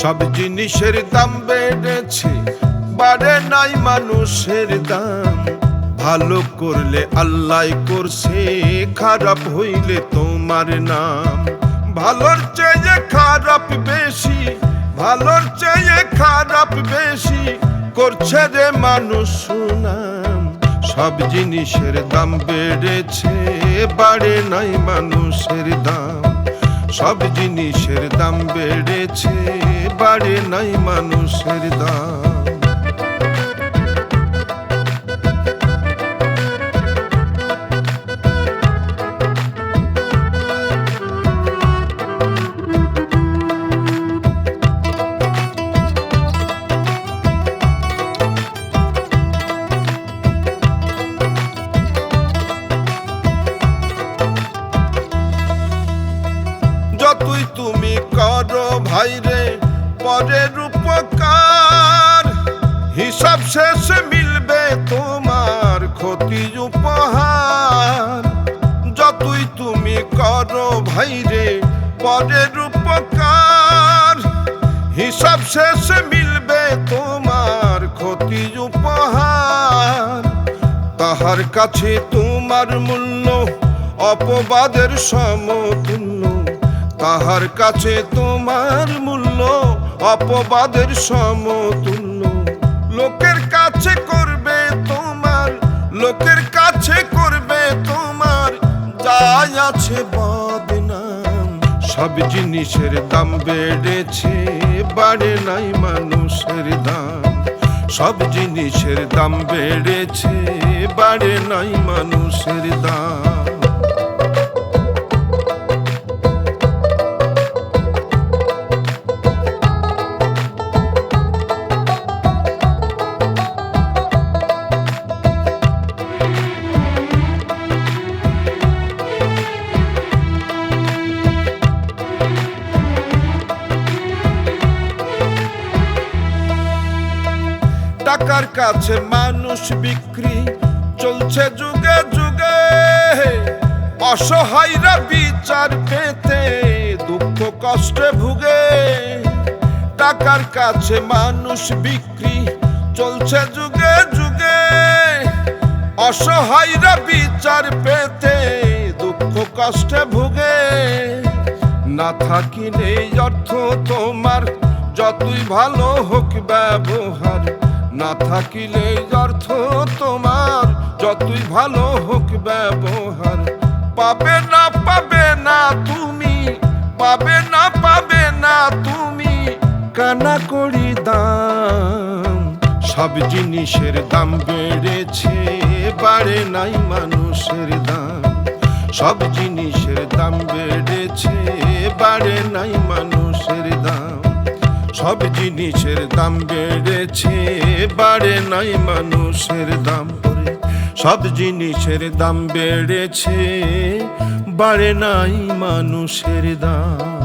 সব জিনিসের দাম বেড়েছে, বাড়ে নাই মানুষের দাম। ভালো করলে আল্লাহ করছে, খারাপ হইলে তোমার নাম। ভালোর চেয়ে খারাপ বেশি, ভালোর চেয়ে খারাপ বেশি, করছে রে মানুষ সুনাম। সব জিনিসের দাম বেড়েছে, বাড়ে নাই মানুষের দাম। সব জিনিসের দাম বেড়েছে বাড়ে নাই মানুষের দাম। ভাইরে পরের উপকার হিসাব শেষে মিলবে তোমার ক্ষতি উপহার। যতই তুমি করো ভাইরে পরের উপকার হিসাব শেষে মিলবে তোমার ক্ষতি উপহার। তাহার কাছে তোমার মূল্য, অপবাদের সমতুল্য। তাহার কাছে তোমার মূল্য, অপবাদের সমতুল্য। লোকের কাছে করবে তোমার, লোকের কাছে করবে তোমার, যাই আছে বদনাম। সব জিনিসের দাম বেড়েছে, বাড়ে নাই মানুষের দাম। সব জিনিসের দাম বেড়েছে, বাড়ে নাই মানুষের দাম। টাকার কাছে মানুষ বিক্রি চলছে যুগে যুগে। অসহায়রা বিচার পেতে দুঃখ কষ্টে ভুগে। টাকার কাছে মানুষ বিক্রি চলছে যুগে যুগে। অসহায়রা বিচার পেতে দুঃখ কষ্টে ভুগে। না থাকিলে অর্থ তোমার, যতই ভালো হোক ব্যবহার না থাকিলে অর্থ তোমার, যতই ভালো হোক ব্যবহার। পাবে না পাবে না তুমি, পাবে না পাবে না তুমি, কানা করি দাম। সব জিনিসের দাম বেড়েছে, বাড়ে নাই মানুষের দাম। সব জিনিসের দাম বেড়েছে, বাড়ে নাই মানুষের দাম। সব জিনিসের দাম বেড়েছে, বাড়ে নাই মানুষের দাম সব জিনিসের দাম বেড়েছে, বাড়ে নাই মানুষের দাম।